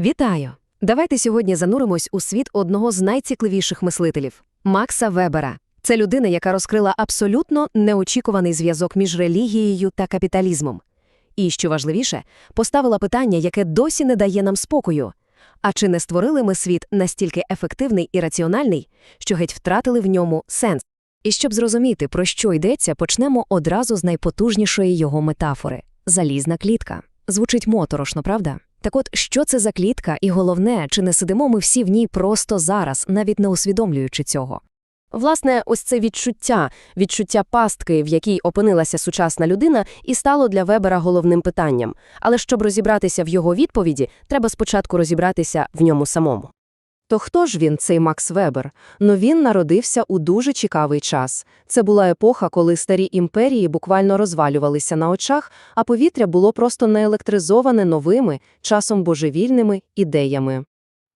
Вітаю! Давайте сьогодні зануримось у світ одного з найцікливіших мислителів Макса Вебера. Це людина, яка розкрила абсолютно неочікуваний зв'язок між релігією та капіталізмом. І, що важливіше, поставила питання, яке досі не дає нам спокою. А чи не створили ми світ настільки ефективний і раціональний, що геть втратили в ньому сенс? І щоб зрозуміти, про що йдеться, почнемо одразу з найпотужнішої його метафори залізна клітка. Звучить моторошно, правда? Так от, що це за клітка, і головне, чи не сидимо ми всі в ній просто зараз, навіть не усвідомлюючи цього? Власне, ось це відчуття, відчуття пастки, в якій опинилася сучасна людина, і стало для Вебера головним питанням. Але щоб розібратися в його відповіді, треба спочатку розібратися в ньому самому. То хто ж він, цей Макс Вебер? Ну він народився у дуже цікавий час. Це була епоха, коли старі імперії буквально розвалювалися на очах, а повітря було просто наелектризоване новими, часом божевільними ідеями.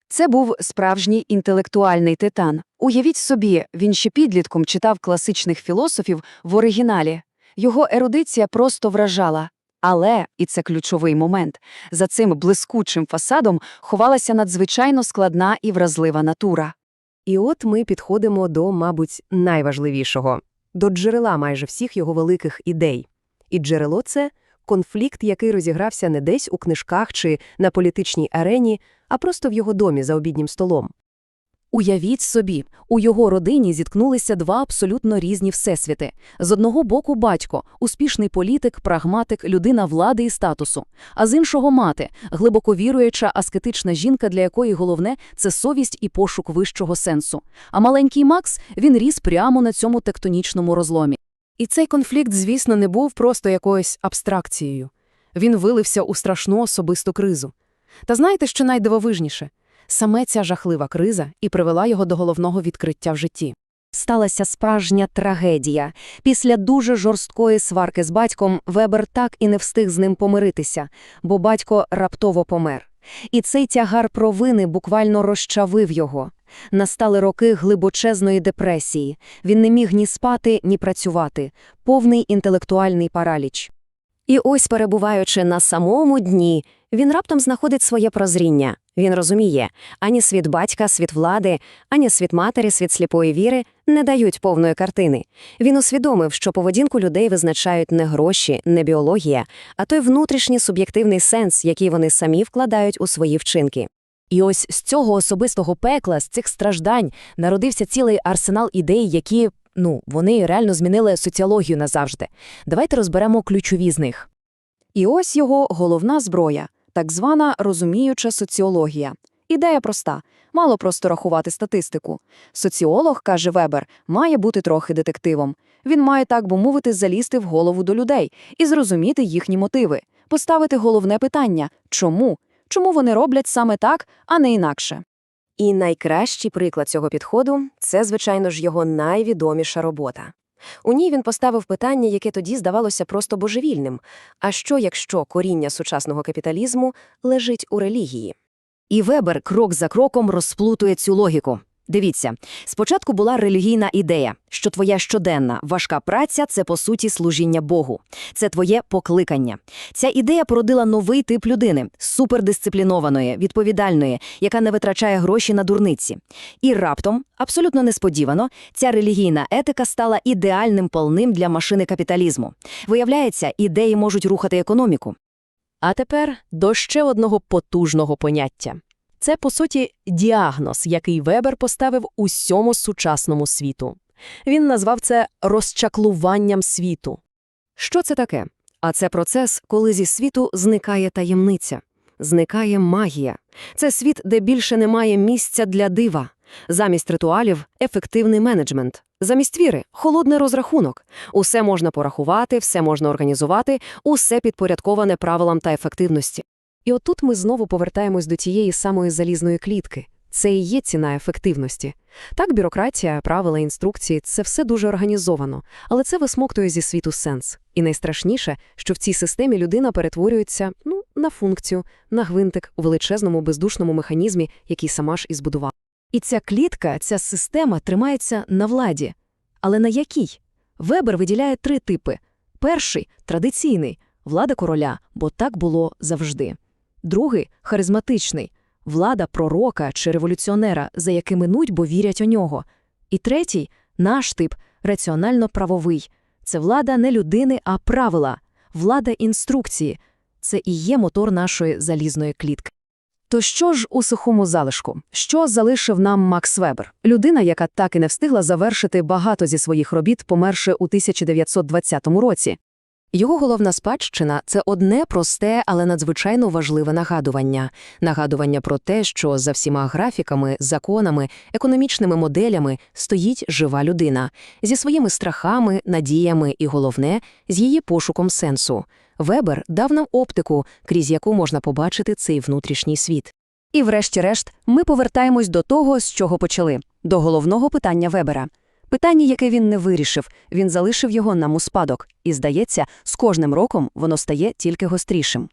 Це був справжній інтелектуальний титан. Уявіть собі, він ще підлітком читав класичних філософів в оригіналі. Його ерудиція просто вражала. Але, і це ключовий момент, за цим блискучим фасадом ховалася надзвичайно складна і вразлива натура. І от ми підходимо до, мабуть, найважливішого до джерела майже всіх його великих ідей. І джерело це конфлікт, який розігрався не десь у книжках чи на політичній арені, а просто в його домі за обіднім столом. Уявіть собі, у його родині зіткнулися два абсолютно різні всесвіти. З одного боку батько – успішний політик, прагматик, людина влади і статусу, а з іншого мати – глибоко віруюча, аскетична жінка, для якої головне – це совість і пошук вищого сенсу. А маленький Макс – він ріс прямо на цьому тектонічному розломі. І цей конфлікт, звісно, не був просто якоюсь абстракцією. Він вилився у страшну особисту кризу. Та знаєте, що найдивовижніше? Саме ця жахлива криза і привела його до головного відкриття в житті. Сталася справжня трагедія. Після дуже жорсткої сварки з батьком Вебер так і не встиг з ним помиритися, бо батько раптово помер. І цей тягар провини буквально розчавив його. Настали роки глибочезної депресії. Він не міг ні спати, ні працювати, повний інтелектуальний параліч. І ось, перебуваючи на самому дні, він раптом знаходить своє прозріння. Він розуміє, ані світ батька, світ влади, ані світ матері, світ сліпої віри не дають повної картини. Він усвідомив, що поведінку людей визначають не гроші, не біологія, а той внутрішній суб'єктивний сенс, який вони самі вкладають у свої вчинки. І ось з цього особистого пекла, з цих страждань, народився цілий арсенал ідей, які, ну, вони реально змінили соціологію назавжди. Давайте розберемо ключові з них. І ось його головна зброя – так звана розуміюча соціологія. Ідея проста – мало просто рахувати статистику. Соціолог, каже Вебер, має бути трохи детективом. Він має, так би мовити, залізти в голову до людей і зрозуміти їхні мотиви, поставити головне питання – чому? Чому вони роблять саме так, а не інакше? І найкращий приклад цього підходу це, звичайно ж, його найвідоміша робота. У ній він поставив питання, яке тоді здавалося просто божевільним а що, якщо коріння сучасного капіталізму лежить у релігії? І Вебер крок за кроком розплутує цю логіку. Дивіться, спочатку була релігійна ідея, що твоя щоденна важка праця це по суті служіння Богу, це твоє покликання. Ця ідея породила новий тип людини супердисциплінованої, відповідальної, яка не витрачає гроші на дурниці. І раптом, абсолютно несподівано, ця релігійна етика стала ідеальним полним для машини капіталізму. Виявляється, ідеї можуть рухати економіку. А тепер до ще одного потужного поняття. Це, по суті, діагноз, який Вебер поставив усьому сучасному світу. Він назвав це розчаклуванням світу. Що це таке? А це процес, коли зі світу зникає таємниця, зникає магія. Це світ, де більше немає місця для дива. Замість ритуалів ефективний менеджмент. Замість віри холодний розрахунок. Усе можна порахувати, все можна організувати, усе підпорядковане правилам та ефективності. І отут ми знову повертаємось до тієї самої залізної клітки. Це і є ціна ефективності. Так, бюрократія, правила, інструкції це все дуже організовано, але це висмоктує зі світу сенс. І найстрашніше, що в цій системі людина перетворюється ну, на функцію, на гвинтик у величезному бездушному механізмі, який сама ж і збудувала. І ця клітка, ця система тримається на владі. Але на якій? Вебер виділяє три типи: перший традиційний влада короля, бо так було завжди. Другий харизматичний влада пророка чи революціонера, за якими нуть, бо вірять у нього. І третій наш тип раціонально-правовий. Це влада не людини, а правила, влада інструкції. Це і є мотор нашої залізної клітки. То що ж у сухому залишку? Що залишив нам Макс Вебер? Людина, яка так і не встигла завершити багато зі своїх робіт, померши у 1920 році. Його головна спадщина – це одне просте, але надзвичайно важливе нагадування. Нагадування про те, що за всіма графіками, законами, економічними моделями стоїть жива людина. Зі своїми страхами, надіями і, головне, з її пошуком сенсу. Вебер дав нам оптику, крізь яку можна побачити цей внутрішній світ. І врешті-решт ми повертаємось до того, з чого почали – до головного питання Вебера. Питання, яке він не вирішив, він залишив його нам у спадок. І, здається, з кожним роком воно стає тільки гострішим.